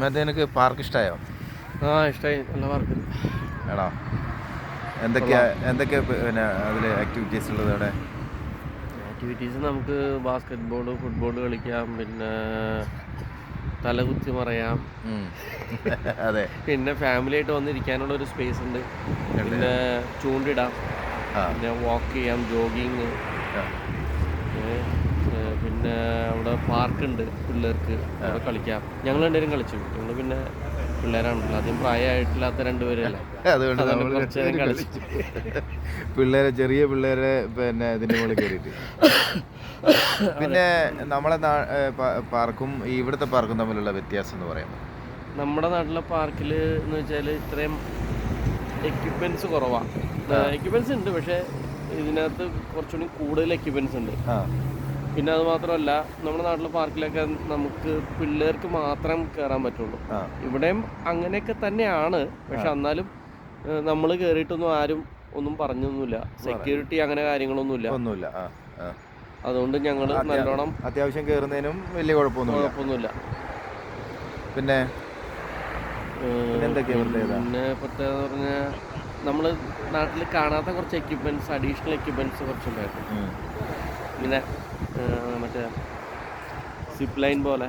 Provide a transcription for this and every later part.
മറ്റേ എനിക്ക് പാർക്ക് ഇഷ്ടമായോ ആ ഇഷ്ടമായി നല്ല പാർക്ക് ആണോ എന്തൊക്കെയാ എന്തൊക്കെയാ പിന്നെ അതിൽ ആക്ടിവിറ്റീസ് ഉള്ളത് അവിടെ? ആക്ടിവിറ്റീസ് നമുക്ക് ബാസ്കറ്റ് ബോൾ ഫുട്ബോൾ കളിക്കാം പിന്നെ തലകുത്തി മറയാം. അതെ. പിന്നെ ഫാമിലി ആയിട്ട് വന്നിരിക്കാനുള്ള ഒരു സ്പേസ് ഉണ്ട് പിന്നെ ചൂണ്ടിടാം. പിന്നെ വാക്ക് ചെയ്യാം ജോഗിങ്. പിന്നെ അവിടെ പാർക്കുണ്ട് പിള്ളേർക്ക്. അവിടെ കളിക്കാം. ഞങ്ങൾ രണ്ടുപേരും കളിച്ചു. ഞങ്ങൾ പിന്നെ പിള്ളേരാണല്ലോ. ആദ്യം പ്രായമായിട്ടില്ലാത്ത രണ്ടുപേരല്ലേ? അതുകൊണ്ട് നമ്മൾ കുറച്ച് നേരം കളിച്ചു. പിള്ളേരെ ചെറിയ പിള്ളേരെ പിന്നെ ഇതിന്റെ മുകളിൽ കയറിയിട്ട്. പിന്നെ നമ്മളെ നാ- ഏ, പ- പാർക്കും ഈ ഇവിടുത്തെ പാർക്കും തമ്മിലുള്ള വ്യത്യാസം എന്ന് പറയുന്നത്? നമ്മുടെ നാട്ടിലെ പാർക്കിൽ എന്ന് വെച്ചാൽ ഇത്രയും എക്യുപ്മെന്റ്സ് കുറവാണ് എക്യുപ്മെന്റ്സ് ഉണ്ട് പക്ഷേ ഇതിനകത്ത് കുറച്ചുകൂടി കൂടുതൽ എക്യുപ്മെന്റ്സ് ഉണ്ട്. ആ. പിന്നെ അത് മാത്രമല്ല നമ്മുടെ നാട്ടിലെ പാർക്കിലൊക്കെ നമുക്ക് പിള്ളേർക്ക് മാത്രം കയറാൻ പറ്റുള്ളൂ. ഇവിടെയും അങ്ങനെയൊക്കെ തന്നെയാണ്. പക്ഷെ എന്നാലും നമ്മൾ കയറിയിട്ടൊന്നും ആരും ഒന്നും പറഞ്ഞൊന്നുമില്ല. സെക്യൂരിറ്റി അങ്ങനെ കാര്യങ്ങളൊന്നുമില്ല. ഒന്നുമില്ല. അതുകൊണ്ട് ഞങ്ങൾ നല്ലോണം അത്യാവശ്യം കയറുന്നതിനും വലിയ കുഴപ്പമൊന്നുമില്ല. കുഴപ്പമൊന്നുമില്ല. പിന്നെ? പിന്നെ പ്രത്യേകത പറഞ്ഞാൽ നമ്മൾ നാട്ടിൽ കാണാത്ത കുറച്ച് എക്യുപ്മെന്റ്സ് അഡീഷണൽ എക്യുപ്മെന്റ്സ് കുറച്ചുണ്ടായിരുന്നു. ഇങ്ങനെ മറ്റേ സിപ്പ് ലൈൻ പോലെ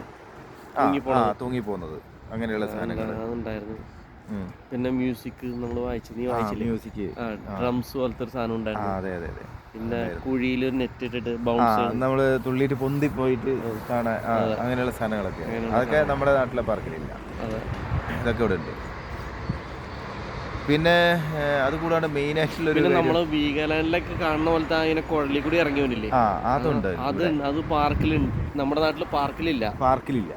തൂങ്ങി. തൂങ്ങിപ്പോകുന്നത് അങ്ങനെയുള്ള സാധനങ്ങൾ അതുണ്ടായിരുന്നു പിന്നെ മ്യൂസിക് നമ്മൾ വായിച്ചു നീ വായിച്ചില്ലേ? മ്യൂസിക് ഡ്രംസ് പോലത്തെ ഒരു സാധനം ഉണ്ടായിരുന്നു. അതെ അതെ അതെ. പിന്നെ കുഴിയിൽ ഒരു നെറ്റ് ഇട്ടിട്ട് ബൗൺസ് നമ്മൾ തുള്ളിയിട്ട് പൊന്തി പോയിട്ട് കാണാൻ അങ്ങനെയുള്ള സാധനങ്ങളൊക്കെ അതൊക്കെ നമ്മുടെ നാട്ടിലെ പാർക്കിലില്ല ഇതൊക്കെ ഇവിടെ ഉണ്ട്. പിന്നെ അതുകൂടാണ് അത് കൂടാണ്ട് മെയിൻ ആയിട്ടുള്ള ഒരു പിന്നെ നമ്മൾ വീഗാലാൻഡിലൊക്കെ കാണുന്ന പോലത്തെ ഇങ്ങനെ കുഴലിൽ കൂടി ഇറങ്ങി വന്നില്ലേ ആ അതുണ്ട് അത് അത് പാർക്കിലുണ്ട്. നമ്മുടെ നാട്ടിൽ പാർക്കിലില്ല. പാർക്കിലില്ല.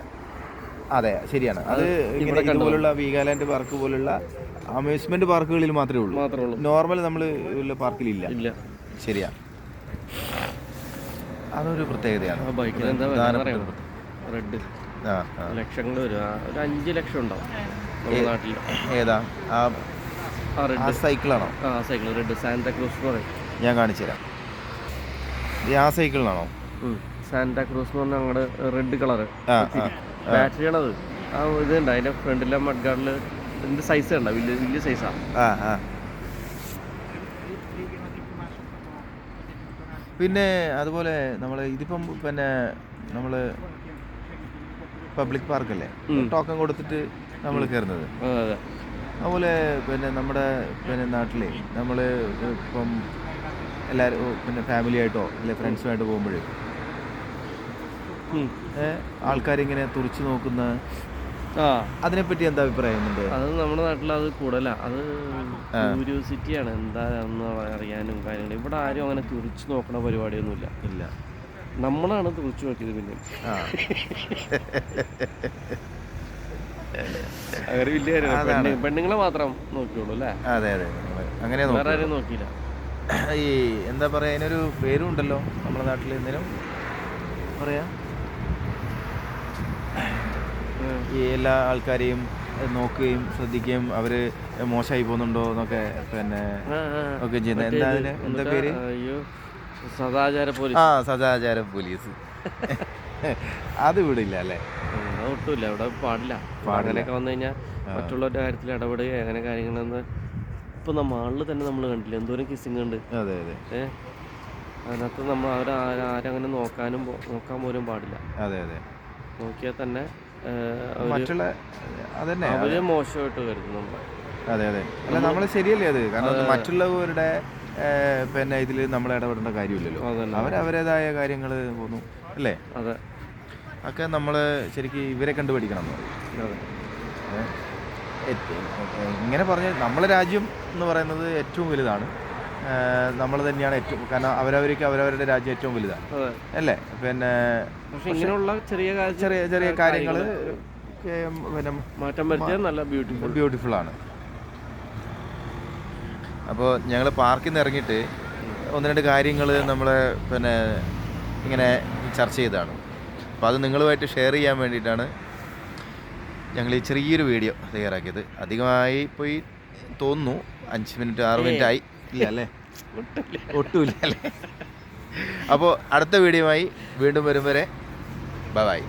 അതെ ശരിയാണ്. അത് ഇങ്ങനെ ഇതുപോലുള്ള വീഗാലാൻഡ് പാർക്ക് പോലുള്ള അമ്യൂസ്മെന്റ് പാർക്കുകളിൽ മാത്രമേ ഉള്ളൂ. മാത്രമേ ഉള്ളൂ. നോർമൽ നമ്മൾ പാർക്കിലില്ല. ഇല്ല. ശരിയാ. അതൊരു പ്രത്യേകതയാണ്. ബൈക്കിന് എന്താ റെഡ്. ലക്ഷങ്ങൾ വരും. ഒരു അഞ്ച് ലക്ഷം ഉണ്ടാവും നമ്മുടെ നാട്ടിൽ ഏതാ? ആ ആ സൈക്കിളാണോ ആ സൈക്കിൾ റെഡ് സാന്താക്രൂസ് ഞാൻ കാണിച്ചു തരാം. ഈ ആ സൈക്കിളിനാണോ സാന്താക്രൂസ് എന്ന് പറഞ്ഞാൽ ഞങ്ങളുടെ റെഡ് കളർ ആ ആ ബാറ്ററിയാണത് ആ. ഇത് ഉണ്ട് അതിന്റെ ഫ്രണ്ടിലെ മഡ് ഗാർഡിൽ ഇതിന്റെ സൈസ് കണ്ട? വലിയ വലിയ സൈസാണ് പിന്നെ അതുപോലെ നമ്മൾ ഇതിപ്പം പിന്നെ നമ്മൾ പബ്ലിക് പാർക്കല്ലേ ടോക്കൺ കൊടുത്തിട്ട് നമ്മൾ കയറുന്നത് അതുപോലെ പിന്നെ നമ്മുടെ പിന്നെ നാട്ടിലെ നമ്മൾ ഇപ്പം എല്ലാവരും പിന്നെ ഫാമിലി ആയിട്ടോ അല്ലെ ഫ്രണ്ട്സുമായിട്ട് പോകുമ്പോഴേ. ആൾക്കാരിങ്ങനെ തുറച്ചു നോക്കുന്ന ആ. അതിനെപ്പറ്റി എന്താ അഭിപ്രായം അത് നമ്മുടെ നാട്ടിൽ അത് കൂടുതലാണ് അത് ക്യൂരിയോസിറ്റിയാണ് എന്താന്ന് അറിയാനും കാര്യങ്ങളും. ഇവിടെ ആരും അങ്ങനെ തുറച്ചു നോക്കണ പരിപാടിയൊന്നുമില്ല. ഇല്ല. നമ്മളാണ് തുറച്ചു നോക്കിയത് പിന്നെ ആ. അങ്ങനെ വലിയ പെണ്ണുങ്ങളെ മാത്രം നോക്കിയുള്ളൂ അല്ലേ? അതെ അതെ അങ്ങനെ നോക്കിയില്ല. ഈ എന്താ പറയാ അതിനൊരു പേരും ഉണ്ടല്ലോ നമ്മുടെ നാട്ടിൽ എന്തിനും പറയാ? ഈ എല്ലാ ആൾക്കാരെയും നോക്കുകയും ശ്രദ്ധിക്കുകയും അവർ മോശമായി പോകുന്നുണ്ടോ എന്നൊക്കെ പിന്നെ. ഒക്കെ ചെയ്യുന്നത്. എന്താ അതിന്? എന്താ പേര്? സദാചാര പോലീസ്. ആ സദാചാര പോലീസ്. അത് വിടില്ല ഇല്ല അല്ലേ? ഒട്ടുമില്ല. അവിടെ പാടില്ല. അങ്ങനെയൊക്കെ വന്നു കഴിഞ്ഞാൽ മറ്റുള്ളവരുടെ കാര്യത്തിൽ ഇടപെടുക അങ്ങനെ കാര്യങ്ങളെന്ന് ഇപ്പൊ നമ്മ ആളിൽ തന്നെ നമ്മൾ കണ്ടില്ല. എന്തോരം കിസ്സിങ് ഉണ്ട്. അതെ അതെ. ഏ? അതിനകത്ത് നമ്മൾ അവർ ആരങ്ങനെ നോക്കാനും നോക്കാൻ പോലും പാടില്ല. അതെ അതെ. നോക്കിയാൽ തന്നെ മറ്റുള്ള അതന്നെ അവർ മോശമായിട്ട് കരുതും നമ്മളെ അതെ അതെ. അല്ല നമ്മൾ ശരിയല്ലേ അത്? കാരണം മറ്റുള്ളവരുടെ പിന്നെ ഇതിൽ നമ്മൾ ഇടപെടേണ്ട കാര്യമില്ലല്ലോ. അവരവരേതായ കാര്യങ്ങൾ പോന്നു അല്ലേ? അതെ. ഒക്കെ നമ്മൾ ശരിക്കും ഇവരെ കണ്ടുപിടിക്കണം എന്ന് പറയും ഇങ്ങനെ പറഞ്ഞ നമ്മളെ രാജ്യം എന്ന് പറയുന്നത് ഏറ്റവും വലുതാണ്. നമ്മൾ തന്നെയാണ് ഏറ്റവും കാരണം അവരവർക്ക് അവരവരുടെ രാജ്യം ഏറ്റവും വലുതാണ്. അല്ലേ? പിന്നെ ഇങ്ങനെയുള്ള ചെറിയ ചെറിയ ചെറിയ കാര്യങ്ങൾ പിന്നെ മാറ്റം വരുത്തിയാൽ നല്ല ബ്യൂട്ടിഫുൾ ബ്യൂട്ടിഫുൾ ആണ്. അപ്പോൾ ഞങ്ങൾ പാർക്കിൽ നിന്ന് ഇറങ്ങിയിട്ട് ഒന്ന് രണ്ട് കാര്യങ്ങൾ നമ്മൾ പിന്നെ ഇങ്ങനെ ചർച്ച ചെയ്തതാണ്. അപ്പോൾ അത് നിങ്ങളുമായിട്ട് ഷെയർ ചെയ്യാൻ വേണ്ടിയിട്ടാണ് ഞങ്ങൾ ഈ ചെറിയൊരു വീഡിയോ തയ്യാറാക്കിയത്. അധികമായി പോയി തോന്നുന്നു. അഞ്ച് മിനിറ്റ് ആറ് മിനിറ്റ് ആയി. ഇല്ല അല്ലേ? ഒട്ടുമില്ല അല്ലേ? അപ്പോൾ അടുത്ത വീഡിയോയുമായി വീണ്ടും വരും വരെ ബൈ